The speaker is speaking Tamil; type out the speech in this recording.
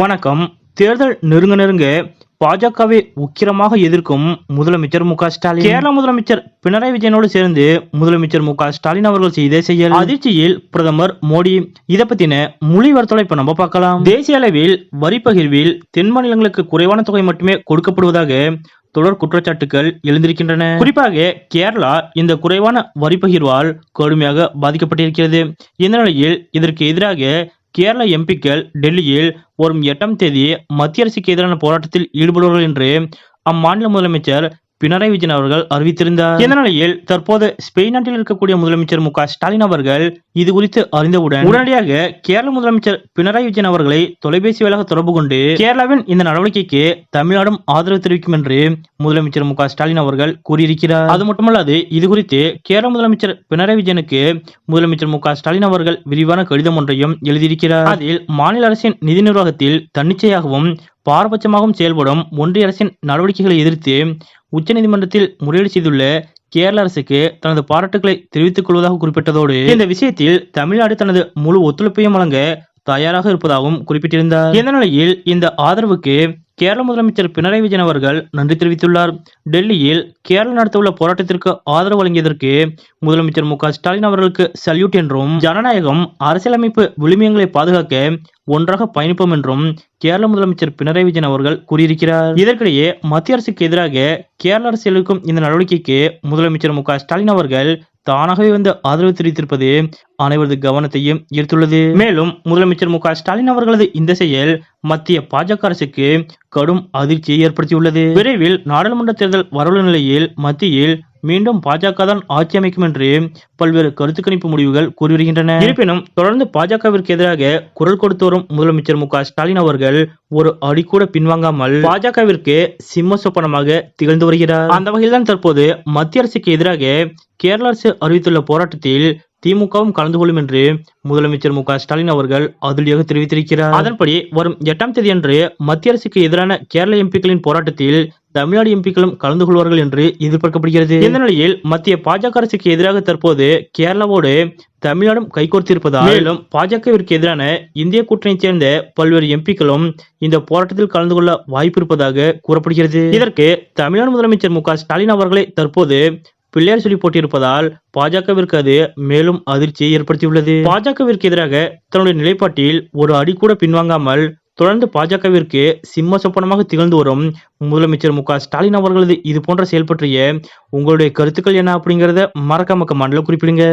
வணக்கம். தேர்தல் நெருங்க நெருங்க பாஜகவை உக்கிரமாக எதிர்க்கும் முதலமைச்சர் மு ஸ்டாலின். கேரள முதலமைச்சர் பினராயி விஜயனோடு சேர்ந்து முதலமைச்சர் மு ஸ்டாலின் அவர்கள் செய்த செயல். அதிர்ச்சியில் பிரதமர் மோடி. இத பத்தின மொழி வார்த்தை இப்ப நம்ம பார்க்கலாம். தேசிய அளவில் வரி பகிர்வில் தென் மாநிலங்களுக்கு குறைவான தொகை மட்டுமே கொடுக்கப்படுவதாக தொடர் குற்றச்சாட்டுகள் எழுந்திருக்கின்றன. குறிப்பாக கேரளா இந்த குறைவான வரி பகிர்வால் கடுமையாக பாதிக்கப்பட்டிருக்கிறது. இந்த நிலையில் இதற்கு எதிராக கேரள எம்பிக்கள் டெல்லியில் வரும் எட்டாம் தேதி மத்திய அரசுக்கு எதிரான போராட்டத்தில் ஈடுபடுவார்கள் என்று அம்மாநில முதலமைச்சர் பினராயி விஜயன் அவர்கள் அறிவித்திருந்தார். இந்த நிலையில் தற்போது ஸ்பெயின் நாட்டில் இருக்கக்கூடிய முதலமைச்சர் மு ஸ்டாலின் அவர்கள் இது குறித்து அறிந்தவுடன் உடனடியாக கேரள முதலமைச்சர் பினராயி விஜயன் அவர்களை தொலைபேசி வாயிலாக தொடர்பு கொண்டு கேரளாவின் இந்த நடவடிக்கைக்கு தமிழ்நாடும் ஆதரவு தெரிவிக்கும் என்று முதலமைச்சர் மு ஸ்டாலின் அவர்கள் கூறியிருக்கிறார். அது மட்டுமல்லாது இது குறித்து கேரள முதலமைச்சர் பினராயி விஜயனுக்கு முதலமைச்சர் மு ஸ்டாலின் அவர்கள் விரிவான கடிதம் ஒன்றையும் எழுதியிருக்கிறார். அதில் மாநில அரசின் நிதி நிர்வாகத்தில் தன்னிச்சையாகவும் பாரபட்சமாகவும் செயல்படும் ஒன்றிய அரசின் நடவடிக்கைகளை எதிர்த்து உச்சநீதிமன்றத்தில் முறையீடு செய்துள்ள கேரள அரசுக்கு தனது பாராட்டுகளை தெரிவித்துக் கொள்வதாக குறிப்பிட்டதோடு இந்த விஷயத்தில் தமிழ்நாடு தனது முழு ஒத்துழைப்பையும் வழங்க தயாராக இருப்பதாகவும் குறிப்பிட்டிருந்தார். இந்த நிலையில் இந்த ஆதரவுக்கு கேரள முதலமைச்சர் பினராயி விஜயன் அவர்கள் நன்றி தெரிவித்துள்ளார். டெல்லியில் கேரள நடத்தவுள்ள போராட்டத்திற்கு ஆதரவு வழங்கியதற்கு முதலமைச்சர் மு ஸ்டாலின் அவர்களுக்கு சல்யூட் என்றும் ஜனநாயகம் அரசியலமைப்பு விழுமியங்களை பாதுகாக்க ஒன்றாக பயணிப்போம் என்றும் கேரள முதலமைச்சர் பினராயி விஜயன் அவர்கள் கூறியிருக்கிறார். இதற்கிடையே மத்திய அரசுக்கு எதிராக கேரள அரசு எடுக்கும் இந்த நடவடிக்கைக்கு முதலமைச்சர் மு ஸ்டாலின் அவர்கள் தானாகவே வந்து ஆதரவு தெரிவித்திருப்பது அனைவரது கவனத்தையும் ஈர்த்துள்ளது. மேலும் முதலமைச்சர் மு ஸ்டாலின் அவர்களது இந்த செயல் மத்திய பாஜக அரசுக்கு கடும் அதிர்ச்சியை ஏற்படுத்தியுள்ளது. விரைவில் நாடாளுமன்ற தேர்தல் வரவுள்ள நிலையில் மத்தியில் மீண்டும் பாஜக தான் ஆட்சி அமைக்கும் என்று பல்வேறு கருத்து கணிப்பு முடிவுகள் கூறி வருகின்றன இருப்பினும் தொடர்ந்து பாஜகவிற்கு எதிராக குரல் கொடுத்து வரும் முதலமைச்சர் மு ஸ்டாலின் அவர்கள் ஒரு அடி கூட பின்வாங்காமல் பாஜகவிற்கு சிம்ம சொப்பனமாக திகழ்ந்து வருகிறார். அந்த வகையில் தான் தற்போது மத்திய அரசுக்கு எதிராக கேரள அரசு அறிவித்துள்ள போராட்டத்தில் திமுகவும் கலந்து கொள்ளும் என்று முதலமைச்சர் மு ஸ்டாலின் அவர்கள் அதிரடியாக தெரிவித்திருக்கிறார். அதன்படி வரும் எட்டாம் தேதி அன்று மத்திய அரசுக்கு எதிரான கேரள எம்பிக்களின் போராட்டத்தில் தமிழ்நாடு எம்பிக்களும் கலந்து கொள்வார்கள் என்று எதிர்பார்க்கப்படுகிறது. இந்த நிலையில் மத்திய பாஜக அரசுக்கு எதிராக தற்போது கேரளாவோடு தமிழ்நாடும் கைகோர்த்திருப்பதால் மேலும் பாஜகவிற்கு எதிரான இந்திய கூட்டணியைச் சேர்ந்த பல்வேறு எம்பிக்களும் இந்த போராட்டத்தில் கலந்து கொள்ள வாய்ப்பு இருப்பதாக கூறப்படுகிறது. இதற்கு தமிழ்நாடு முதலமைச்சர் மு ஸ்டாலின் அவர்களை தற்போது பிள்ளையார் சொல்லி போட்டியிருப்பதால் பாஜகவிற்கு அது மேலும் அதிர்ச்சியை ஏற்படுத்தியுள்ளது. பாஜகவிற்கு எதிராக தன்னுடைய நிலைப்பாட்டில் ஒரு அடி கூட பின்வாங்காமல் தொடர்ந்து பாஜகவிற்கு சிம்ம சொப்பனமாக திகழ்ந்து வரும் முதலமைச்சர் மு ஸ்டாலின் அவர்களது இது போன்ற செயல் பற்றிய உங்களுடைய கருத்துக்கள் என்ன அப்படிங்கறத மறக்காம கமெண்ட்ல குறிப்பிடுங்க.